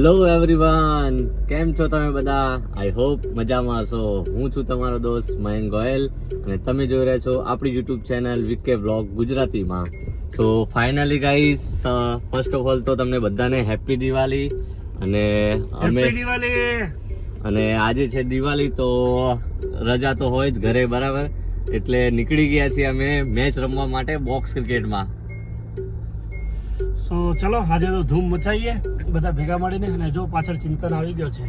Hello everyone કેમ છો તમે બધા? આઈ હોપ મજામાં હશો. હું છું તમારો દોસ્ત મયંક ગોયલ અને તમે જોઈ રહ્યા છો આપણી યુટ્યુબ ચેનલ વિકે બ્લોગ ગુજરાતીમાં. So finally guys first of all તો તમને બધાને હેપી દિવાળી અને અમે અને આજે છે દિવાળી તો રજા તો હોય જ ઘરે બરાબર? એટલે નીકળી ગયા છીએ અમે મેચ રમવા માટે બોક્સ ક્રિકેટમાં સો ચલો આજે તો ધૂમ મચાઈએ બધા ભેગા મળીને અને જો પાછળ ચિંતન આવી ગયો છે.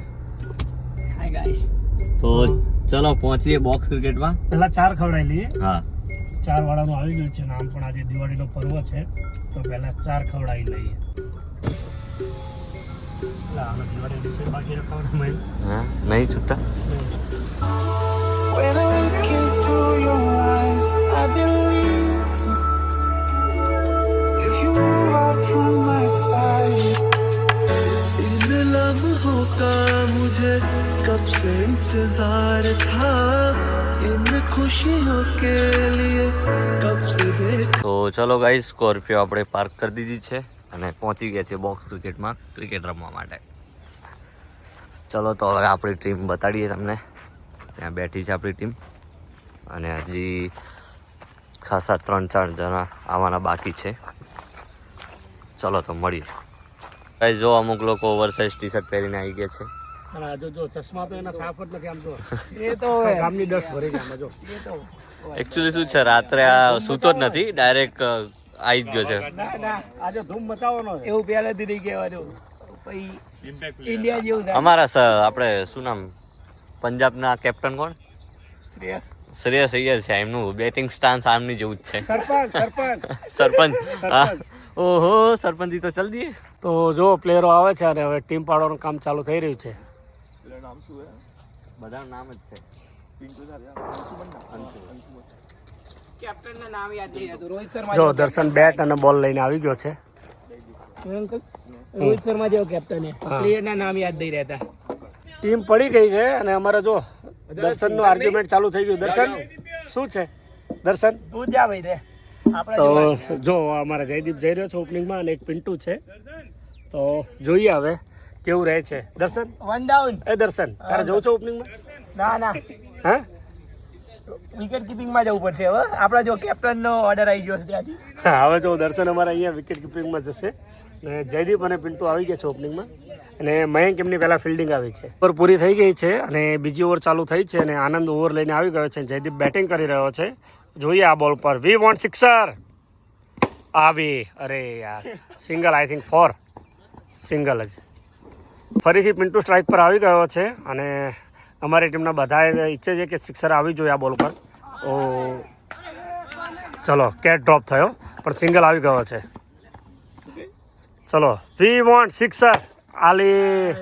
હાય ગાઈસ તો ચલો પહોંચીએ બોક્સ ક્રિકેટમાં પહેલા ચાર ખવડાવી લઈએ. હા. ચાર વાળાનું આવી ગયું છે નામ પણ આજે દિવાળીનો પર્વ છે. તો પહેલા ચાર ખવડાવી લઈએ. નહીં. છૂટા? When I look into your eyes, I believe से इंतजार था इन खुशियों के लिए कब से देख તો ચલો ગાઈસ સ્કોર્પિયો આપણે પાર્ક કરી દીધી છે અને પહોંચી ગયા છે બોક્સ ક્રિકેટમાં ક્રિકેટ રમવા માટે ચલો તો હવે આપણી ટીમ બતાડીએ તમને ત્યાં બેઠી છે આપણી ટીમ અને હજી ખાસા ત્રણ ચાર જણા આવવાના બાકી છે ચલો તો મળીએ ગાઈસ જો અમુક લોકો ઓવરસાઇઝ ટી શર્ટ પહેરીને આવી ગયા છે અને આજે જો ચશ્મા તો એના સાફ જ નથી આમ તો એ તો ગામની ડસ્ટ ભરી ગયા જો. એકચ્યુઅલી શું છે રાત્રે આ સૂતો જ નથી ડાયરેક્ટ આવી જ ગયો છે. ના ના આજે ધૂમ મચાવવાનો એવું પહેલેથી નહીં કહેવાનું પછી ઇન્ડિયા જેવું અમારા સર આપણે શું નામ પંજાબના કેપ્ટન કોણ? શ્રેયસ. શ્રેયસ અય્યર છે એમનું બેટિંગ સ્ટાન્સ આમની જેવું જ છે. સરપંચ સરપંચ. સરપંચ હા. ઓહો સરપંચી તો ચાલ દઈએ. તો જો પ્લેયરો આવે છે અને હવે ટીમ પાડવાનું કામ ચાલુ થઈ રહ્યું છે. બધા નામ જ છે. કેપ્ટન ના? નામ યાદ નહીં રહેતું. રોહિત શર્મા જો દર્શન બેટ અને બોલ લઈને આવી ગયો છે. રોહિત શર્મા જેવો કેપ્ટન છે. પ્લેયર ના નામ યાદ નહીં રહેતા. ટીમ પડી ગઈ છે અને અમારે જો દર્શનનું આર્ગ્યુમેન્ટ ચાલુ થઈ ગયું. દર્શન શું છે? દર્શન? તું જા ભાઈ રે. તો જો અમારા જયદીપ જઈ રહ્યો છે ઓપનિંગમાં અને એક પિન્ટુ છે. તો જોઈએ હવે. કેવું રહે છે? દર્શન? વન ડાઉન એ દર્શન. તારે જવું છે ઓપનિંગમાં ના ના. હા? વિકેટ કીપિંગમાં જવું પડશે હવે. આપણા જો કેપ્ટન નો ઓર્ડર આવી ગયો છે ત્યાંથી. હા હવે જો દર્શન અમારા અહીંયા વિકેટ કીપિંગમાં જશે. ને જયદીપ અને પિન્ટુ આવી ગયા છે ઓપનિંગમાં અને મયંક એમની પહેલા ફિલ્ડિંગ આવી છે. ઓવર પૂરી થઈ ગઈ છે અને બીજી ઓવર ચાલુ થઈ છે અને આનંદ ઓવર લઈને આવી ગયો છે. જયદીપ બેટિંગ કરી રહ્યો છે. જોઈએ આ બોલ પર. વી વોન્ટ સિક્સર આવી. અરે યાર. Single I think four single જ. ફરીથી પિન્ટુ સ્ટ્રાઇક પર આવી ગયો છે અને અમારી ટીમના બધા ઈચ્છે છે કે સિક્સર આવી જોઈએ આ બોલ પર. ઓ ચલો કેટ ડ્રોપ થયો પણ સિંગલ આવી ગયો છે. ચલો વી વોન્ટ સિક્સર આલી.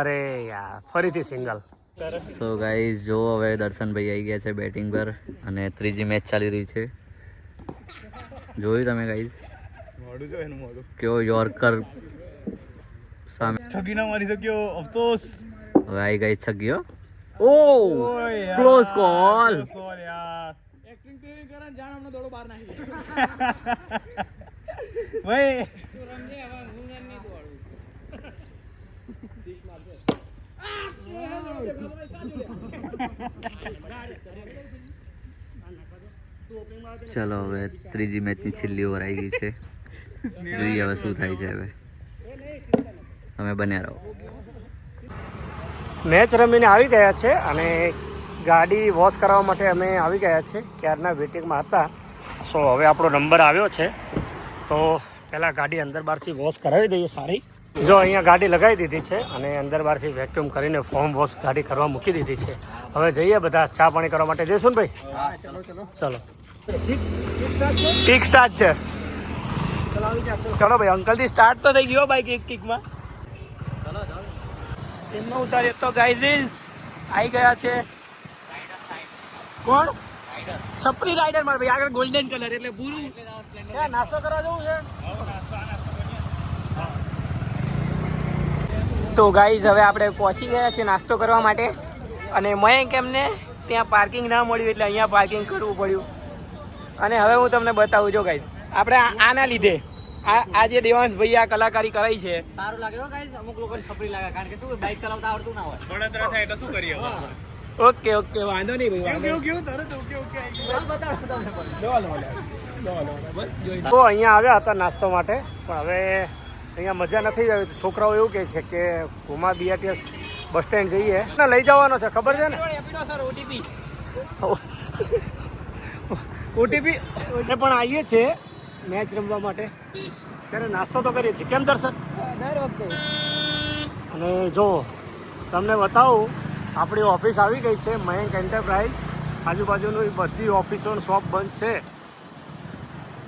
અરે યાર ફરીથી સિંગલ. સો ગાઈઝ જો હવે દર્શનભાઈ આવી ગયા છે બેટિંગ પર અને ત્રીજી મેચ ચાલી રહી છે. જોયું તમે ગાઈઝ કયો યોર્કર સામે. છગી ના મારી શક્યો અફસોસ. હવે આવી ગઈ છગ્યો ઓ ક્લોઝ કોલ કોલ યાર. ભાઈ. ચલો હવે ત્રીજી મેચની છેલ્લી ઓવર આવી ગઈ છે. જોઈએ હવે શું થાય છે હવે. તમે બન્યા રહો. મેચ રમીને આવી ગયા છે અને ગાડી વોશ કરાવવા માટે અમે આવી ગયા છે. ક્યારના વેટિંગમાં હતા. સો હવે આપણો નંબર આવ્યો છે. તો પહેલાં ગાડી અંદર બહારથી વોશ કરાવી દઈએ સારી. જો અહીંયા ગાડી લગાવી દીધી છે અને અંદર બહારથી વેક્યુમ કરીને ફોર્મ વોશ ગાડી કરવા મૂકી દીધી છે. હવે જઈએ બધા ચા પાણી કરવા માટે. જઈશું ને ભાઈ ચલો ઠીક સ્ટાર્ટ છે. ચલો ભાઈ, અંકલથી સ્ટાર્ટ તો થઈ ગયો બાઈક એક કિકમાં. ટીમમાં ઉતારીએ તો ગાઈઝીસ આવી ગયા છે. કોણ? છપરી રાઈડર મારે ભાઈ, આગળ ગોલ્ડન કલર એટલે પૂરું નાસ્તો કરવા જવું છે? તો ગાઈઝ હવે આપણે પહોંચી ગયા છે નાસ્તો કરવા માટે. અને મયંક એમને ત્યાં પાર્કિંગ ના મળ્યું, એટલે અહીંયા પાર્કિંગ કરવું પડ્યું. અને હવે હું તમને બતાવું, જો ગાઈઝ આપણે આના લીધે આ આ જે દેવાંશ ભાઈ આ કલાકારી કરાઈ છે. સારું લાગે ગાઈસ અમુક લોકોને છપરી લાગે કારણ કે શું બાઇક ચલાવતા આવડતું ના હોય. વડોદરા થાય એટલે શું કરીએ ઓકે ઓકે વાંધો નહીં ભાઈ વાંધો નહીં. કેવું તરત ઓકે ઓકે તો અહીંયા આવ્યા હતા નાસ્તો માટે પણ હવે અહીંયા મજા નથી આવી. છોકરાઓ એવું કહે છે કે ઘુમા બીઆરટીએસ બસ સ્ટેન્ડ જઈએ. ના લઈ જવાનો છે ખબર છે ને? ઓટીપી ઓટીપી પણ આવીએ છીએ. મેચ રમવા માટે. ત્યારે નાસ્તો તો કરીએ છીએ. કેમ દર્શન દર વખતે. અને જો તમને બતાવું આપણી ઓફિસ આવી ગઈ છે મયંક એન્ટરપ્રાઇઝ આજુબાજુની બધી ઓફિસો શોપ બંધ છે.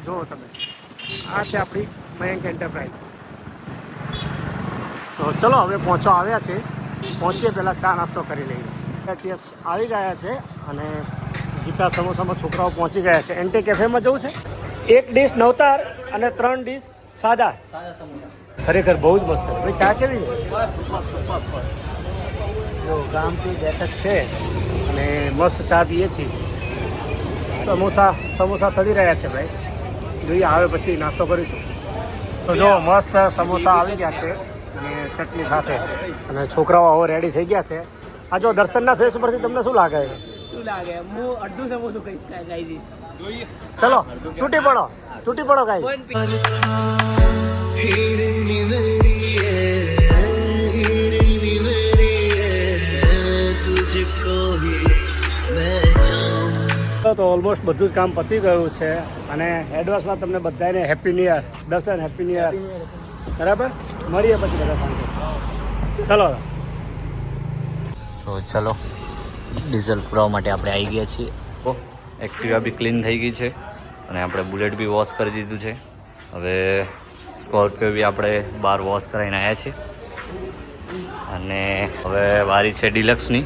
જુઓ તમે. આ છે આપણી મયંક એન્ટરપ્રાઇઝ તો ચલો હવે પહોંચવા આવ્યા છે પહોંચીએ પહેલાં ચા નાસ્તો કરી લઈએ. ત્યાં આવી ગયા છે અને ગીતા સમોસામાં છોકરાઓ પહોંચી ગયા છે. એન્ટી કેફેમાં જવું છે? એક ડીશ નવતાર અને ત્રણ ડીશ સાદા. ખરેખર બહુ જ મસ્ત ભાઈ ચા કેવી છે? જો ગામથી બેઠક છે અને મસ્ત ચા પીએ છીએ. સમોસા સમોસા તળી રહ્યા છે ભાઈ. જોઈએ આવે પછી નાસ્તો કરીશું. તો જો મસ્ત સમોસા આવી ગયા છે અને ચટણી સાથે. અને છોકરાઓ હવે રેડી થઈ ગયા છે. આ જો દર્શનના ફેસ ઉપરથી તમને શું લાગે? શું લાગે? હું અડધું સમોસું કહીશ ચલો તૂટી પડો તૂટી પડો કાંઈ તો ઓલમોસ્ટ બધું જ કામ પતી ગયું છે અને એડવાન્સમાં તમને બધાને happy new year Darshan happy new year બરાબર? મળીએ પછી બધા સાંજે ચલો. તો ચલો ડીઝલ પુરાવા માટે આપણે આવી ગયા છીએ. એક્ટિવા બી ક્લીન થઈ ગઈ છે અને આપણે બુલેટ બી વોશ કરી દીધું છે. હવે સ્કોર્પિયો બી આપણે બહાર વોશ કરાવીને આવ્યા છીએ. અને હવે વારી છે ડિલક્સની.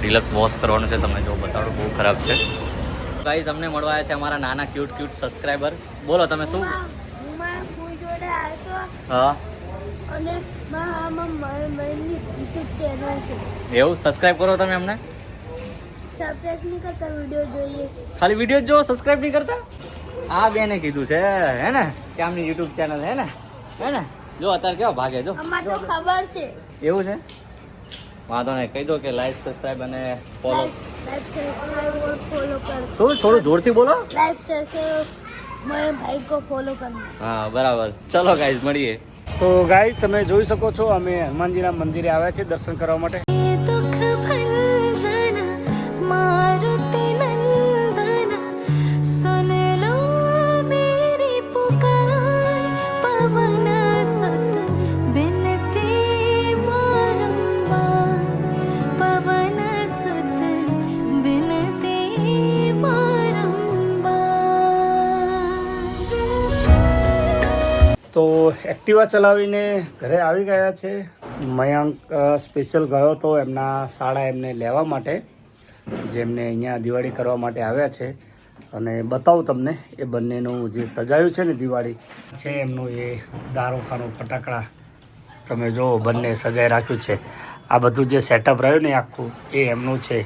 ડિલક્સ વોશ કરવાનું છે તમને જો બતાડો બહુ ખરાબ છે. ગાઈઝ અમને મળવા આવ્યા છે અમારા નાના ક્યુટ ક્યુટ સબસ્ક્રાઈબર બોલો તમે શું? હું એવું? સબસ્ક્રાઈબ કરો તમે અમને? સબસ્ક્રાઇબ નહીં કરતા વિડિયો જોઈએ છે. ખાલી વિડિયો જો સબસ્ક્રાઇબ નહીં કરતા? આ બેને કીધું છે હે ને? કે આમની યુટ્યુબ ચેનલ હે ને? હે ને? જો અત્યારે કેવા ભાગે જો. અમાર તો ખબર છે. એવું છે? વાંધો નહીં કહી દો કે લાઈક સબસ્ક્રાઇબ અને ફોલો શું થોડું જોરથી બોલો? લાઈક સબસ્ક્રાઇબ ભાઈ કો ફોલો કરના હા બરાબર. ચલો ગાઈઝ મળીએ. તો ગાઈઝ તમે જોઈ શકો છો અમે હનુમાનજીના મંદિરે આવ્યા છીએ દર્શન કરવા માટે. એક્ટિવા ચલાવીને ઘરે આવી ગયા છે. મયંક સ્પેશિયલ ગયો તો એમના શાળા એમને લેવા માટે, જેમને અહીંયા દિવાળી કરવા માટે આવ્યા છે. અને બતાવું તમને, એ બંનેનું જે સજાયું છે ને દિવાળી, છે એમનું એ દારૂખાનું ફટાકડા. તમે જો બંને સજાઈ રાખ્યું છે. આ બધું જે સેટઅપ રહ્યું ને આખું, એ એમનું છે.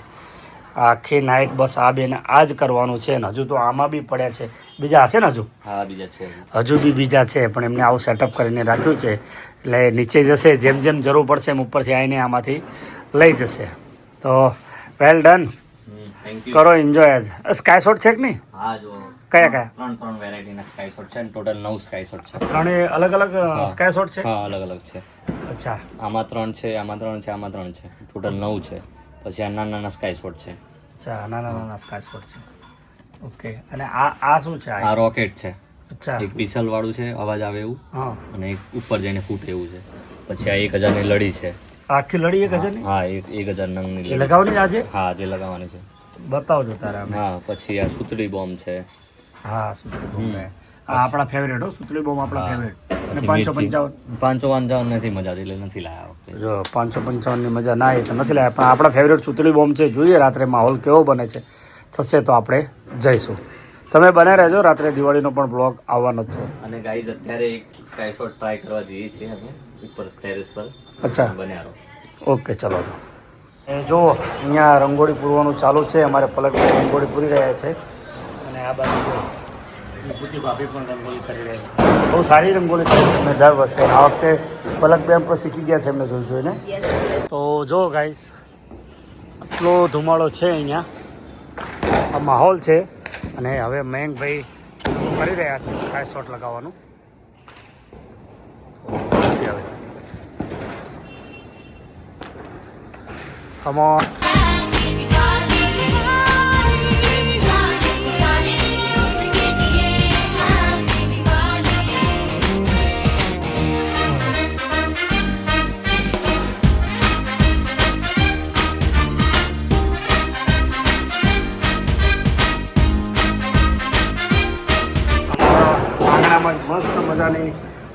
આખી નાઇટ બસ આ બેને આ જ કરવાનું છે ને હજુ તો આમાં બી પડ્યા છે. બીજા હશે ને હજુ? હા બીજા છે. હજુ બી બીજા છે પણ એમને આવું સેટઅપ કરીને રાખ્યું છે. એટલે નીચે જશે જેમ જેમ જરૂર પડશે એમ ઉપરથી આવીને આમાંથી લઈ જશે. તો વેલ ડન કરો એન્જોય જ સ્કાય શોટ છે કે નહીં? હા જો. કયા કયા? ત્રણ ત્રણ વેરાયટીના સ્કાય શોટ છે ટોટલ નવ સ્કાય શોટ છે. ત્રણે અલગ અલગ સ્કાય શોટ છે? હા અલગ અલગ છે. અચ્છા. આમાં ત્રણ છે આમાં ત્રણ છે આમાં ત્રણ છે. ટોટલ નવ છે. પછી આ નાના નાના સ્કાય શોટ છે. અચ્છા નાના નાના શોટ છે. ઓકે અને આ આ શું છે આ રોકેટ છે. અચ્છા. એક પિસલ વાળું છે અવાજ આવે એવું. હા. અને એક ઉપર જઈને ફૂટે એવું છે. પછી આ એક હજારની લડી છે. આખી લડી એક હજારની? હા એક એક હજાર નંગની લડી લગાવની આજે? હા જે લગાવવાની છે. બતાવજો તારા હા પછી આ સુતળી બોમ્બ છે. હા સુતળી બોમ્બ આ આપણા ફેવરેટ હો સુતળી બોમ્બ આપણા ફેવરેટ અને પાંચસો. પંચાવન. પાંચસો પંચાવન નથી મજા એટલે નથી લાયા વખતે. જો પાંચસો પંચાવનની મજા ના આવી તો નથી લાયા પણ આપણા ફેવરેટ સુતળી બોમ્બ છે જોઈએ રાત્રે માહોલ કેવો બને છે. થશે તો આપણે જઈશું. તમે બને રહેજો રાત્રે દિવાળીનો પણ બ્લોગ આવવાનો જ છે. અને ગાઈઝ અત્યારે એક સ્કાય શોટ ટ્રાય કરવા જઈએ છીએ અમે ઉપર ટેરેસ પર. અચ્છા. બન્યા ઓકે ચલો તો. એ જુઓ અહીંયા રંગોળી પૂરવાનું ચાલુ છે અમારે પલકભાઈ રંગોળી પૂરી રહ્યા છે. અને આ બાજુ વિભૂતિ ભાભી પણ રંગોળી કરી રહ્યા છે. બહુ સારી રંગોળી કરે છે એમને દર વર્ષે. આ વખતે પલક બેમ પણ શીખી ગયા છે એમને જોઈ જોઈને. તો જો ગાઈસ આટલો ધુમાડો છે અહીંયા. આ માહોલ છે અને હવે મયંકભાઈ કરી રહ્યા છે સ્કાય શોટ લગાવવાનું. જોઈએ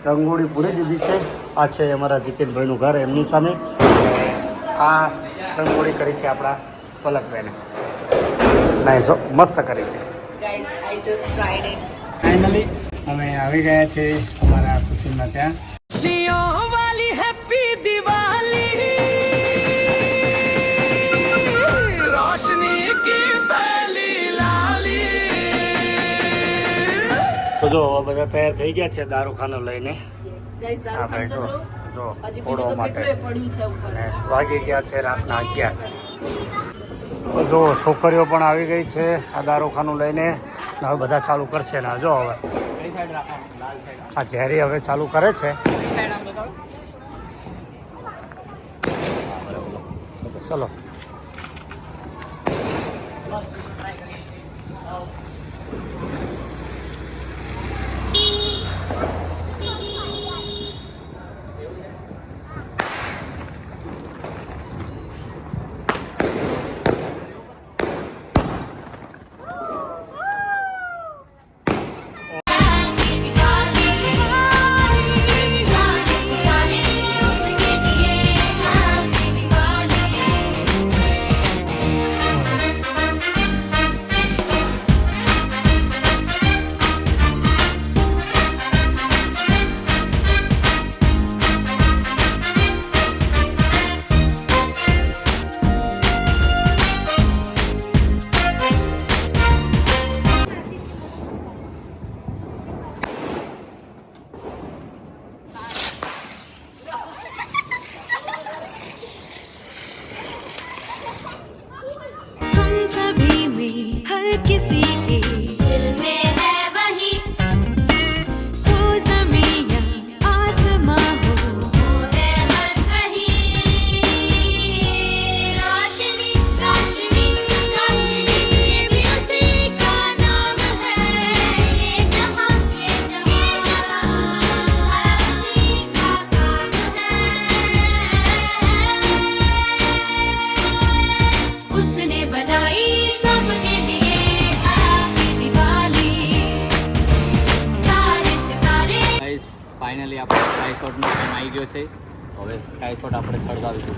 રંગોળી પૂરી દીધી છે. આ છે અમારા જીતેનભાઈનું ઘર એમની સામે. આ રંગોળી કરી છે આપણા પલકબેને. નાઈસ હો, મસ્ત કરી છે. ફાઇનલી અમે આવી ગયા છે અમારા કુસુમના ત્યાં. તો જો હવે બધા તૈયાર થઈ ગયા છે દારૂખાનો લઈને. આપણે જો જો. ફોડવા માટે. વાગી ગયા છે રાતના અગિયાર. જો છોકરીઓ પણ આવી ગઈ છે આ દારૂખાનું લઈને. હવે બધા ચાલુ કરશે ને જો હવે. આ ઝેરી હવે ચાલુ કરે છે. ચલો. શોટનો ટાઈમ આવી ગયો છે. હવે સ્કાય શોટ આપણે સળગાવીશું.